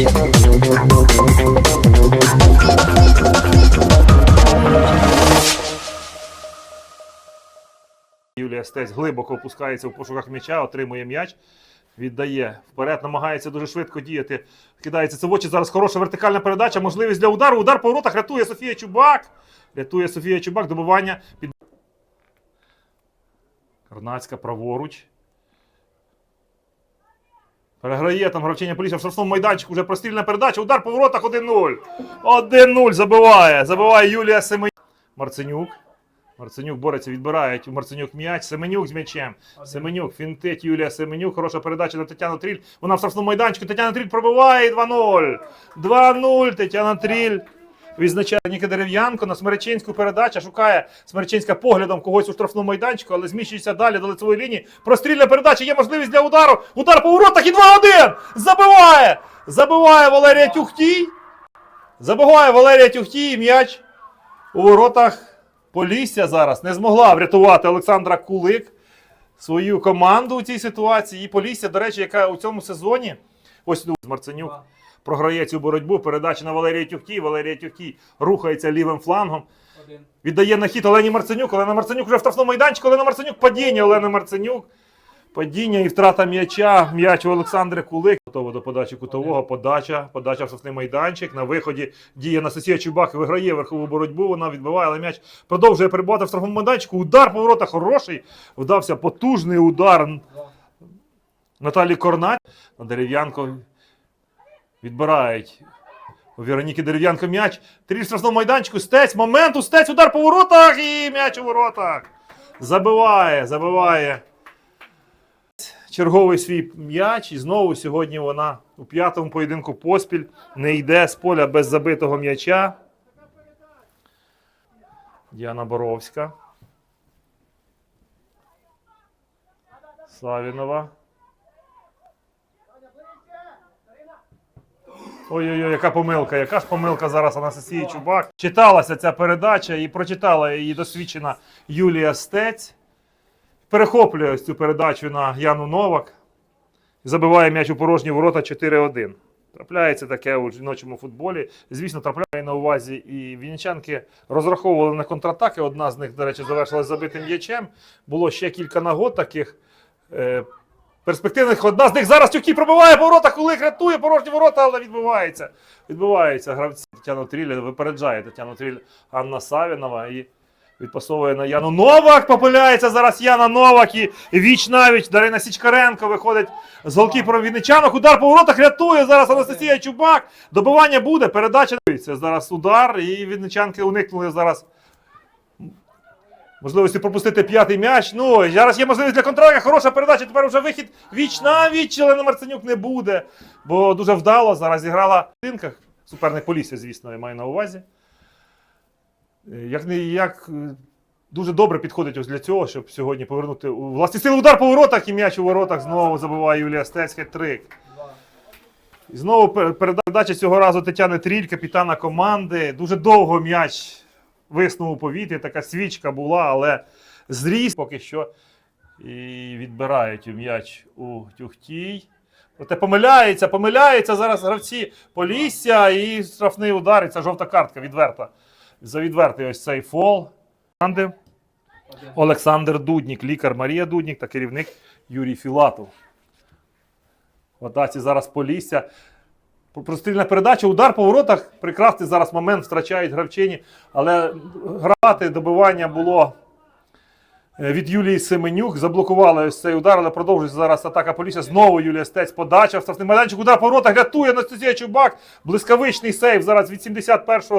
Юлія Стець глибоко опускається в пошуках м'яча, отримує м'яч, віддає вперед, намагається дуже швидко діяти. Кидається це в очі. Зараз хороша вертикальна передача, можливість для удару. Удар по воротах рятує Софія Чубак. Рятує Софія Чубак. Добивання під. Карнацька праворуч. Переграє там гравчиня поліція в штрафному майданчику. Вже прострільна передача. Удар по воротах 1-0. 1-0 забиває. Забиває Юлія Семенюк. Марценюк. Марценюк бореться, відбирають Марценюк м'яч. Семенюк з м'ячем. Семенюк, фінтить Юлія Семенюк. Хороша передача на Тетяну Тріль. Вона в штрафному майданчику. Тетяна Тріль пробиває 2-0. 2-0. Тетяна Тріль. Відзначає Ніка Дерев'янко на Смеречинську передача. Шукає Смеречинська поглядом когось у штрафному майданчику, але зміщується далі до лицевої лінії. Прострільна передача. Є можливість для удару. Удар по воротах і 2-1. Забиває! Забиває Валерія Тюхтій. Забиває Валерія Тюхтій. М'яч у воротах. Полісся зараз не змогла врятувати Олександра Кулик свою команду у цій ситуації. І Полісся, до речі, яка у цьому сезоні, ось тут Марценюк програє цю боротьбу. Передача на Валерія Тюхтій. Валерія Тюхтій рухається лівим флангом. Один. Віддає на хід Олені Марценюк. Олена Марценюк вже в штрафному майданчику. Олена Марценюк падіння. Олена Марценюк. Падіння і втрата м'яча. М'яч у Олександри Кулик. Готово до подачі кутового. Подача. Подача в штрафний майданчик. На виході діє Анастасія Чубак. Виграє верхову боротьбу. Вона відбиває, але м'яч продовжує перебувати в штрафному майданчику. Удар по воротах хороший. Вдався потужний удар Наталі Корнать. На дерев'янко відбирають. У Вероніки Дерев'янко м'яч. Тріль в штрафному майданчику. Стець. Момент. Стець. Удар по воротах. І м'яч у воротах. Забиває, забиває. Черговий свій м'яч. І знову сьогодні вона у п'ятому поєдинку поспіль не йде з поля без забитого м'яча. Діана Боровська. Савінова. Ой-ой-ой, яка помилка, яка ж помилка зараз Анастасії Чубак. Читалася ця передача і прочитала її досвідчена Юлія Стець. Перехоплює цю передачу на Яну Новак. Забиває м'яч у порожні ворота 4-1. Трапляється таке у жіночому футболі. Звісно, трапляє на увазі і вінничанки розраховували на контратаки. Одна з них, до речі, завершилась забитим м'ячем. Було ще кілька нагод таких. Перспективних одна з них зараз Тюкі пробиває по воротах, Кулик рятує порожні ворота, але відбувається. Відбувається. Гравці Тетяну Тріль випереджає Тетяну Тріль Анна Савінова і відпасовує на Яну Новак. Попиляється зараз Яна Новак і віч навіч Дарина Січкаренко виходить з голкіпером Вінничанок. Удар по воротах рятує зараз Анастасія Чубак. Добивання буде. Передача це зараз удар. І Вінничанки уникнули зараз. Можливості пропустити п'ятий м'яч. Ну, зараз є можливість для контроля. Хороша передача. Тепер вже вихід віч на віч, але Марценюк не буде. Бо дуже вдало зараз зіграла в ринках. Суперник Полісся, звісно, я маю на увазі. Е, Як, як е, дуже добре підходить ось для цього, щоб сьогодні повернути у власні сили удар по воротах і м'яч у воротах знову забиває Юлія Стець трик. І знову передача цього разу Тетяни Тріль, капітана команди. Дуже довго м'яч виснув у повітрі, така свічка була, але зріс поки що. І відбирають м'яч у Тюхтій. Проте помиляється, помиляється зараз гравці Полісся і штрафний удар. І це жовта картка відверта. За відвертий ось цей фол. Олександр Дуднік, лікар Марія Дуднік та керівник Юрій Філатов. В атаці зараз Полісся. Прострільна передача, удар по воротах. Прекрасний зараз момент втрачають гравчині. Але грати добивання було е, від Юлії Семенюк. Заблокували ось цей удар, але продовжується зараз атака Полісся. Знову Юлія Стець. Подача в штрафний майданчик. Удар по воротах. Рятує Анастасія Чубак. Блискавичний сейв зараз від 71-го.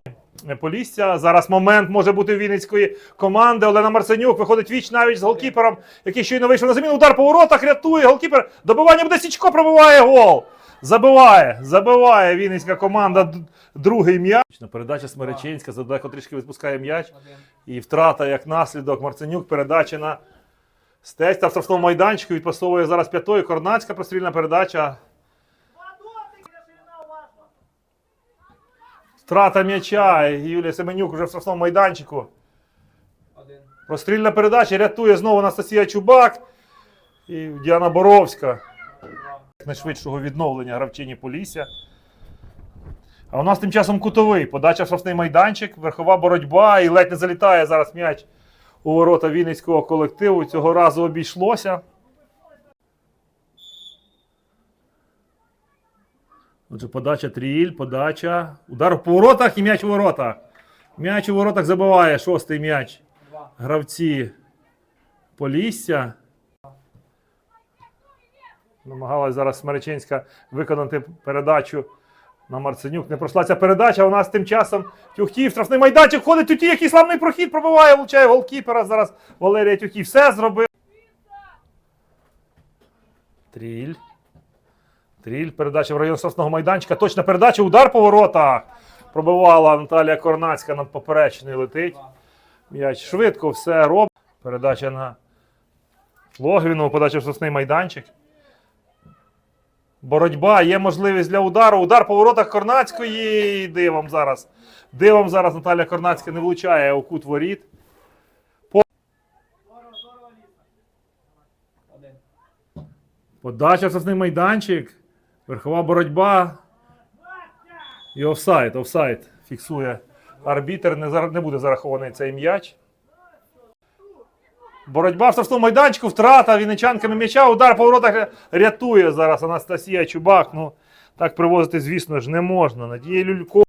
Полісся. Зараз момент може бути Вінницької команди. Олена Марсенюк виходить віч навіть з голкіпером, який щойно вийшов на заміну. Удар по воротах рятує. Голкіпер. Добивання буде Січко пробиває гол. Забиває, забиває Вінницька команда. Другий м'яч. Передача Смеречинська, задалеко трішки відпускає м'яч. І втрата як наслідок. Марценюк передача на Стець та в штрафному майданчику відпасовує зараз п'ятою. Корнацька прострільна передача. Втрата м'яча. Юлія Семенюк вже в штрафному майданчику. Прострільна передача рятує знову Анастасія Чубак і Діана Боровська. Найшвидшого відновлення гравчині Полісся. А у нас тим часом кутовий. Подача в майданчик, верхова боротьба і ледь не залітає зараз м'яч у ворота Вінницького колективу. Цього разу обійшлося. Отже, подача тріль, подача. Удар по воротах і м'яч у воротах. М'яч у воротах забиває шостий м'яч. Гравці Полісся. Намагалась зараз Смеречинська виконати передачу на Марценюк. Не пройшла ця передача. У нас тим часом Тюхтів, штрафний майданчик, ходить Тюті, який славний прохід пробиває, влучає голкіпера. Зараз Валерія Тюхтів все зробив. Тріль. Тріль. Передача в район штрафного майданчика. Точна передача. Удар по воротах. Пробивала Наталія Корнацька над поперечний летить. М'яч швидко все робить. Передача на Логвіну, подача в штрафний майданчик. Боротьба, є можливість для удару. Удар по воротах Корнацької. Дивом зараз. Дивом зараз Наталя Корнацька не влучає у кут воріт. Один. Подача в штрафний майданчик. Верхова боротьба. І офсайд. Офсайд фіксує арбітер. Не, зар- не буде зарахований цей м'яч. Боротьба в штрафному майданчику, втрата вінничанками м'яча, удар по воротах рятує зараз Анастасія Чубак. Ну, так привозити, звісно ж, не можна. Надія Люлько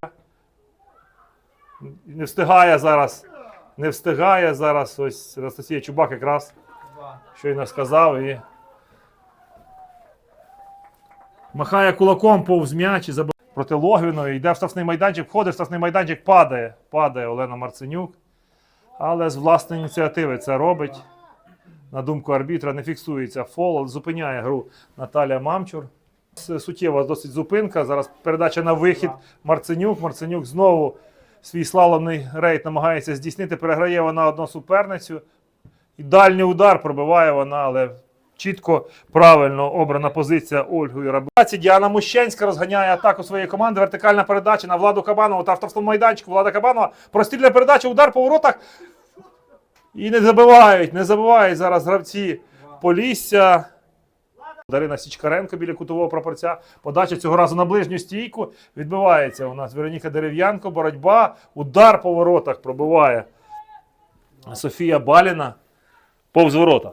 не встигає зараз. Не встигає зараз. Ось Анастасія Чубак якраз щойно сказав і. Махає кулаком повз м'яч і забиває проти Логвіної. Йде в штрафний майданчик, входить в штрафний майданчик, падає. Падає Олена Марценюк. Але з власної ініціативи це робить. На думку арбітра, не фіксується фол, зупиняє гру Наталія Мамчур. Суттєва досить зупинка. Зараз передача на вихід Марценюк. Марценюк знову свій слаломний рейд намагається здійснити. Переграє вона одну суперницю. І дальній удар пробиває вона, але чітко правильно обрана позиція Ольгою Рабаці. Діана Мущенська розганяє атаку своєї команди. Вертикальна передача на Владу Кабанову та штрафному майданчику. Влада Кабанова. Прострільна передача, удар по воротах. І не забивають, не забивають зараз гравці Полісся. Дарина Січкаренко біля кутового прапорця. Подача цього разу на ближню стійку. Відбивається у нас Вероніка Дерев'янко. Боротьба. Удар по воротах пробиває Софія Баліна. Повз ворота.